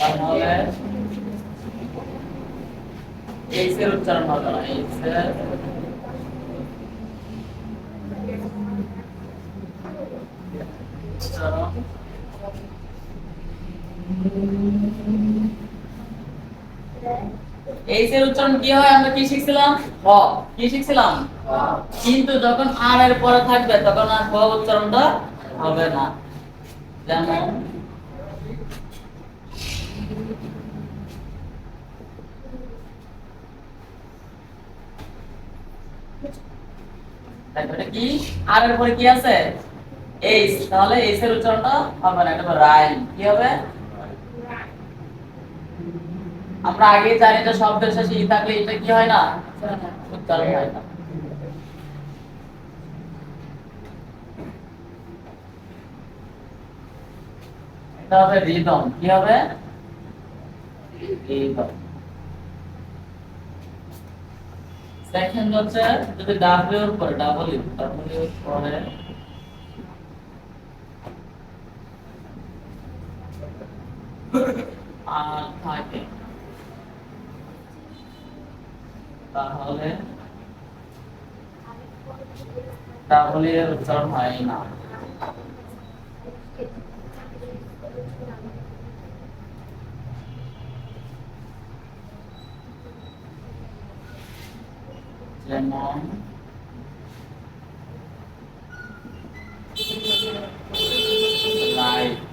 তাহলে এইচ এর উচ্চারণ হবে না এইচ এর উচ্চারণ এইচ এর উচ্চারণ কি হয়? আমরা কি শিখছিলাম? হ। কি শিখছিলাম? কিন্তু যখন আর এর পরে থাকবে, তখন আর হ উচ্চারণটা হবে না। যেমন কি? আর এর পরে কি আছে? এইচ তাহলে এইচ এর উচ্চারণটা হবে না, এটা রাইম। কি হবে? আমরা আগে জানি যে শব্দের শেষে ই থাকলে এটা কি হয় না? উচ্চারণ হয় না। এটা হবে রিদম কি হবে? রিদম সেকেন্ড হচ্ছে, যদি ডাব্লিউ পরে ডাব্লিউ ডাব্লিউ এর পরে আর থাকে। তাহলে ডাব্লিউ এর উচ্চারণ হয় না। যেমন লাইট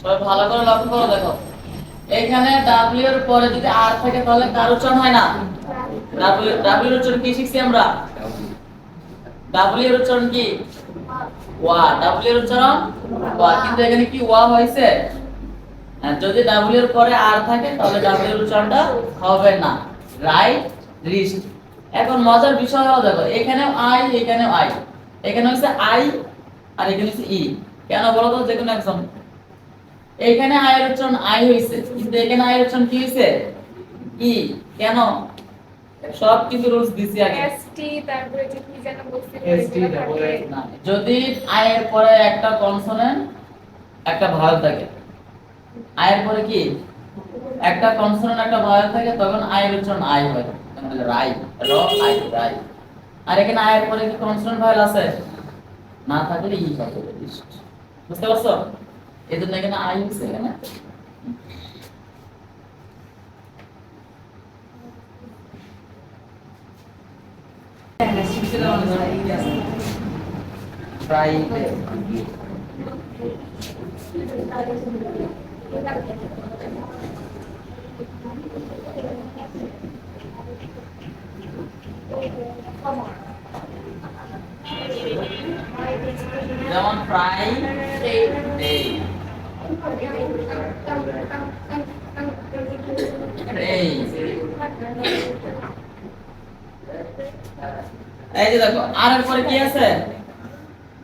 সবাই ভালো করে লক্ষ্য করো, দেখো। এখানে ডাব্লিউ এর পরে যদি আর থাকে, তাহলে কার উচ্চারণ হয় না? ডাব্লিউ ডাব্লিউ উচ্চারণ কি শিখছি আমরা? ডাব্লিউ উচ্চারণ কি? ওয়া। ডাব্লিউ উচ্চারণ ওয়া। কিন্তু এখানে কি ওয়া হয়েছে? যদি ডাব্লিউ পরে আর থাকে, তাহলে ডাব্লিউ উচ্চারণটা হবে না। রাইট রিস্ট এখন মজার বিষয় হলো, দেখো, এখানেও আই এখানেও আই এখানে হচ্ছে আই আর এখানে হচ্ছে ই কেন বলো তো? যে কোনো একজন এখানে আয়ের উচ্চারণ আই হইছে কিন্তু এখানে আয়ের উচ্চারণ কি হইছে ই কেন? সব কিছু রুলস দিছি আগে। এসটি তারপরে যে কি যেন বলছিল এগুলো তারপরে থাকলে- না, যদি আয়ের পরে একটা কনসোনেন্ট একটা ভয়েল থাকে। আয়ের পরে কি? একটা কনসোনেন্ট একটা ভয়েল থাকে তখন আয়ের উচ্চারণ আই হয়। মানে রাই র আই রাই আর এখানে আয়ের পরে কি কনসোনেন্ট ভয়েল আছে? না থাকলে ই হবে বুঝতে পারছ? এই জন্য এখানে আই হচ্ছে এখানে। ফ্রাইডে যেমন ফ্রাই ডে এই যে দেখো, আর এর পরে কি আছে?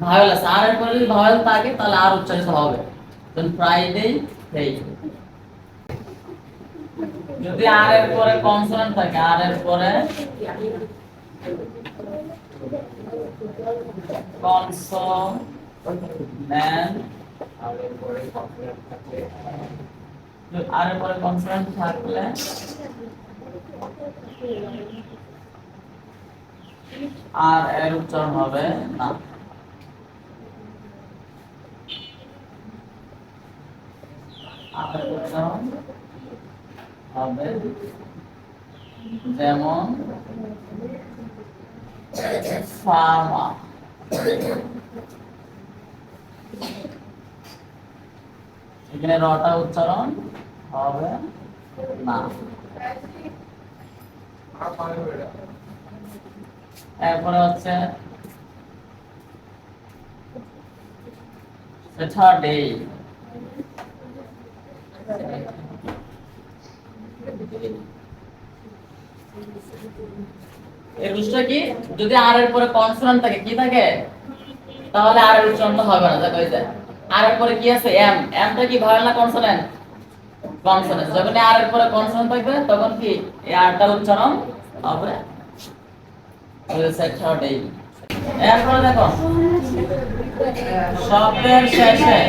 ভাওয়েল আছে আর এর পরে যদি ভাওয়েল থাকে তাহলে আর উচ্চারিত হবে। দেন ফ্রাইডে হেই যদি আর এর পরে কনসোনেন্ট থাকে, আর এর পরে কনসোনেন্ট আর এর পরে কনসোনেন্ট থাকলে, আর এর উচ্চারণ হবে না আর এর উচ্চারণ হবে না। যেমন ফার্মা। এখানে রটা উচ্চারণ হবে না। এরপরে হচ্ছে স্যাটারডে এর রুলসটা কি? যদি আর এর পরে থাকে, কি থাকে? তাহলে আর এর উচ্চারণটা হবে না, দেখো এই আর এর পরে কি আছে? এম এমটা কি ভাওয়েল না কনসোনেন্ট কনসোনেন্ট যখন আর এর পরে থাকবে, তখন কি? এই আরটার উচ্চারণ হবে। স্যাটারডে এরপরে দেখো শব্দের শেষে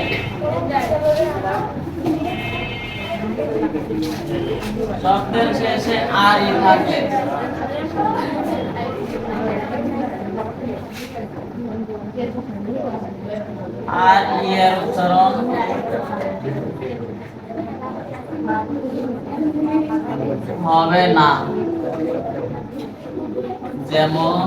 শব্দের শেষে আর ই থাকে আর ই এর উচ্চারণ হবে না। যেমন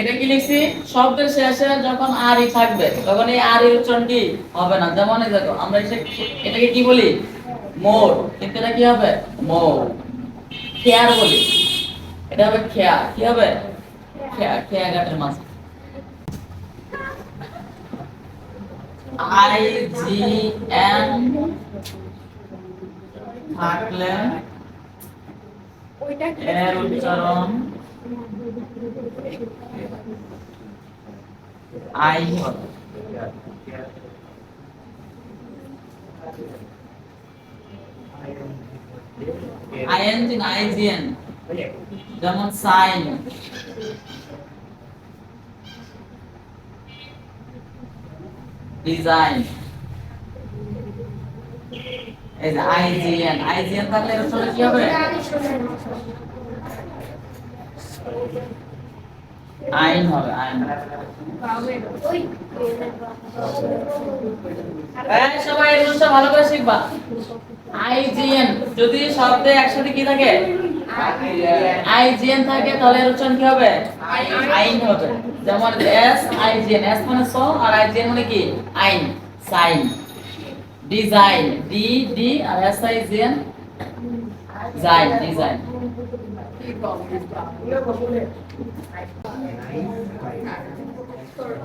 এটা কি লিখছি? শব্দের শেষে যখন আর থাকবে, তখন এই আর উচ্চারণ কি? হবে না। যেমন দেখো, আমরা এটাকে কি বলি? মোর এটা কি হবে? মোর খেয়ার বলি। এটা হবে খেয়া। কি হবে? খেয়া। খেয়া গাটের মাছ। আই জি এন থাকলে এর উচ্চারণ আই হবে। আইএনজি না আইজিএন। যেমন সাইন। ডিজাইন। এই যে আইজিএন। আইজিএন থাকলে এর উচ্চারণ কি হবে? আইন হবে, আইন। সবাই ভালো করে শিখবা। আইজিএন যদি শব্দে একসাথে কি থাকে? আইজিএন থাকে তাহলে এর উচ্চারণ কি হবে? আইন হবে। যেমন এস আইজিএন এস মানে স আর আইজিএন মানে কি? আইন sign. Design D D R S IGN Zain design. for